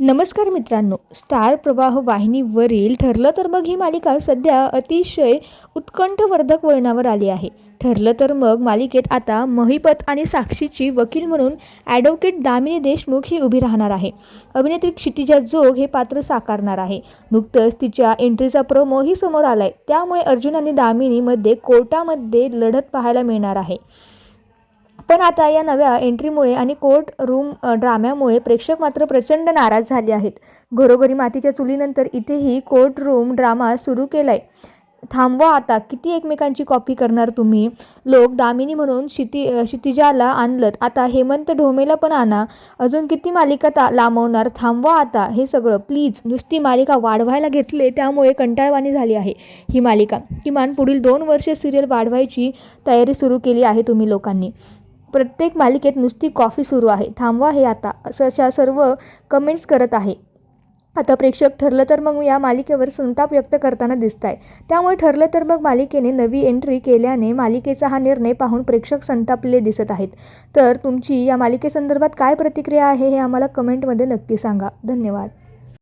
नमस्कार मित्रांनो स्टार प्रवाह वाहिनीवरील ठरलं तर मग ही मालिका सध्या अतिशय उत्कंठवर्धक वळणावर आली आहे. ठरलं तर मग मालिकेत आता महिपत आणि साक्षीची वकील म्हणून ॲडव्होकेट दामिनी देशमुख ही उभी राहणार आहे. अभिनेत्री क्षितिजा जोग हे पात्र साकारणार आहे. नुकतंच तिच्या एंट्रीचा प्रोमोही समोर आलाय. त्यामुळे अर्जुन आणि दामिनीमध्ये कोर्टामध्ये लढत पाहायला मिळणार आहे. पण आता या नव्या एंट्रीमुळे आणि कोर्ट रूम ड्राम्यामुळे प्रेक्षक मात्र प्रचंड नाराज झाले आहेत. घरोघरी मातीच्या चुलीनंतर इथेही कोर्ट रूम ड्रामा सुरू केलाय. थांबवा आता किती एकमेकांची कॉपी करणार तुम्ही? लोक दामिनी म्हणून क्षिती क्षितिजाला आणलं आता हेमंत ढोमेला पण आणा. अजून किती मालिका ता लांबवणार? थांबवा आता. हे सगळं प्लीज. नुसती मालिका वाढवायला घेतले त्यामुळे कंटाळवाणी झाली आहे ही मालिका. किमान पुढील दोन वर्ष सिरियल वाढवायची तयारी सुरू केली आहे तुम्ही लोकांनी. प्रत्येक मालिकेत नुसती कॉफी सुरू आहे. थांबवा हे आता असं अशा सर्व कमेंट्स करत आहे. आता प्रेक्षक ठरलं तर मग या मालिकेवर संताप व्यक्त करताना दिसत आहे त्यामुळे ठरलं तर मग मालिकेने नवी एंट्री केल्याने मालिकेचा हा निर्णय पाहून प्रेक्षक संतापले दिसत आहेत. तर तुमची या मालिकेसंदर्भात काय प्रतिक्रिया आहे हे आम्हाला कमेंटमध्ये नक्की सांगा. धन्यवाद.